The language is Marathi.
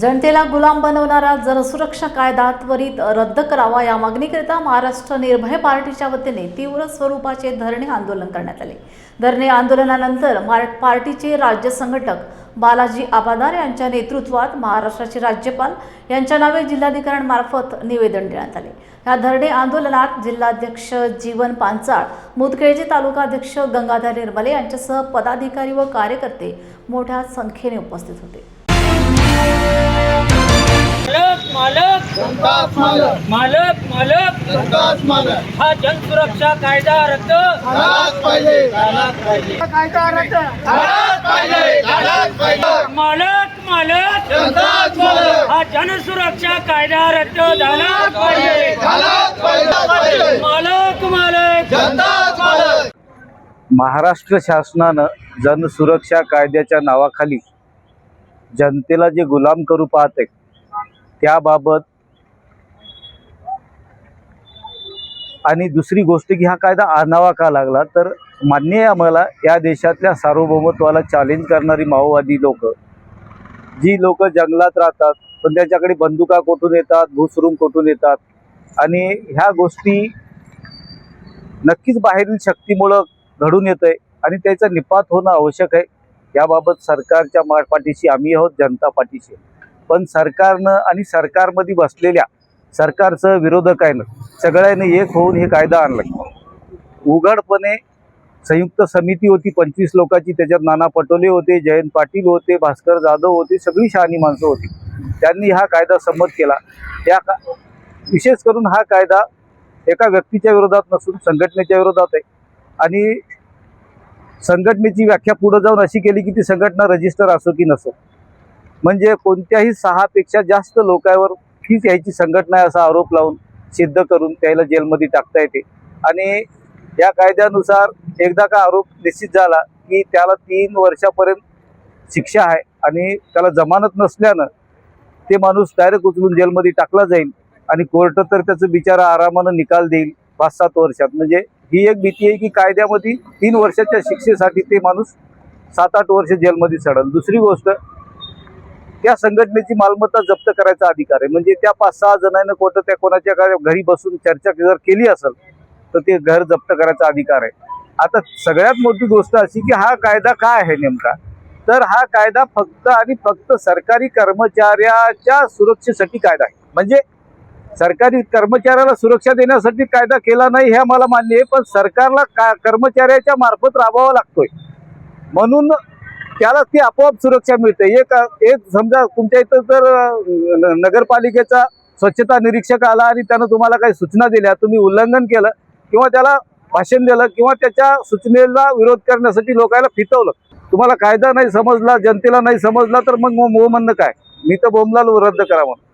जनतेला गुलाम बनवणारा जनसुरक्षा कायदा त्वरित रद्द करावा या मागणीकरिता महाराष्ट्र निर्भय पार्टीच्या वतीने तीव्र स्वरूपाचे धरणे आंदोलन करण्यात आले. धरणे आंदोलनानंतर मार पार्टीचे राज्य संघटक बालाजी आबादार यांच्या नेतृत्वात महाराष्ट्राचे राज्यपाल यांच्या नावे जिल्हाधिकाऱ्यांमार्फत निवेदन देण्यात आले. या धरणे आंदोलनात जिल्हाध्यक्ष जीवन पांचाळ मुदखेडचे तालुकाध्यक्ष गंगाधर निर्मले यांच्यासह पदाधिकारी व कार्यकर्ते मोठ्या संख्येने उपस्थित होते. मालक मालक जनताच मालक. मालक मालक. जनताच मालक. हा जनसुरक्षा कायदा रद्द. झालाच पाहिजे. झालाच पाहिजे. कायदा रद्द. झालाच पाहिजे. झालाच पाहिजे. मालक मालक. जनताच मालक. हा जनसुरक्षा कायदा रद्द झालाच पाहिजे. झालाच पाहिजे. मालक मालक. जनताच मालक. महाराष्ट्र शासनानं जनसुरक्षा कायद्याच्या नावाखाली जनतेला जे गुलाम करू पाहते त्याबाबत आणि दुसरी गोष्ट की हा कायदा आणावा का लागला? तर मान्य आहे आम्हाला या देशातल्या सार्वभौमत्वाला चॅलेंज करणारी माओवादी लोक. जी लोक जंगलात राहतात पण त्यांच्याकडे बंदुका कोठून येतात भूसुरूंग कोठून येतात? आणि ह्या गोष्टी नक्कीच बाहेरील शक्तीमुळं घडून येत आहे आणि त्याचा निपात होणं आवश्यक आहे. याबाबत सरकारच्या पाठीशी आम्ही आहोत जनता पाठीशी पण सरकारनं आणि सरकारमध्ये बसलेल्या सरकारचं विरोधकानं सगळ्यांनी एक होऊन हे कायदा आणला. उघडपणे संयुक्त समिती होती पंचवीस लोकांची त्याच्यात नाना पटोले होते जयंत पाटील होते भास्कर जाधव होते सगळी शहाणी माणसं होती. त्यांनी हा कायदा संमत केला. या का विशेष करून हा कायदा एका व्यक्तीच्या विरोधात नसून संघटनेच्या विरोधात आहे. आणि संघटनेची व्याख्या पुढे जाऊन अशी केली की ती संघटना रजिस्टर असो की नसो. म्हणजे कोणत्याही सहापेक्षा जास्त लोकांवर हीच यायची संघटना आहे असा आरोप लावून सिद्ध करून त्याला जेलमध्ये टाकता येते. आणि या कायद्यानुसार एकदा का आरोप निश्चित झाला की त्याला तीन वर्षापर्यंत शिक्षा आहे आणि त्याला जमानत नसल्यानं ते माणूस डायरेक्ट उचलून जेलमध्ये टाकला जाईल आणि कोर्ट तर त्याचं बिचारा आरामानं निकाल देईल पाच सात वर्षात. म्हणजे ही एक भीती आहे की कायद्यामध्ये तीन वर्षाच्या शिक्षेसाठी ते माणूस सात आठ वर्ष जेलमध्ये चढल. दुसरी गोष्ट त्या संघटनेची मालमत्ता जप्त करायचा अधिकार आहे. म्हणजे त्या पाच सहा जणांना कोणतं त्या कोणाच्या घरी- घरी बसून चर्चा जर केली असेल तर ते घर जप्त करायचा अधिकार आहे. आता सगळ्यात मोठी गोष्ट अशी की हा कायदा काय आहे नेमका? तर हा कायदा फक्त आणि फक्त सरकारी कर्मचाऱ्याच्या सुरक्षेसाठी कायदा आहे. म्हणजे सरकारी कर्मचाऱ्याला सुरक्षा देण्यासाठी कायदा केला नाही हे मला मान्य आहे पण सरकारला का कर्मचाऱ्याच्या मार्फत राबवावा लागतोय. म्हणून त्याला ती आपोआप सुरक्षा मिळते. एक एक समजा तुमच्या इथं जर न- नगरपालिकेचा स्वच्छता निरीक्षक आला आणि त्यानं तुम्हाला काही सूचना दिल्या तुम्ही उल्लंघन केलं किंवा त्याला भाषण दिलं किंवा त्याच्या सूचनेला विरोध करण्यासाठी लोकांना फितवलं तुम्हाला कायदा नाही समजला जनतेला नाही समजला तर मग मो म्हणणं काय? मी तर बोमला रद्द करा म्हणून.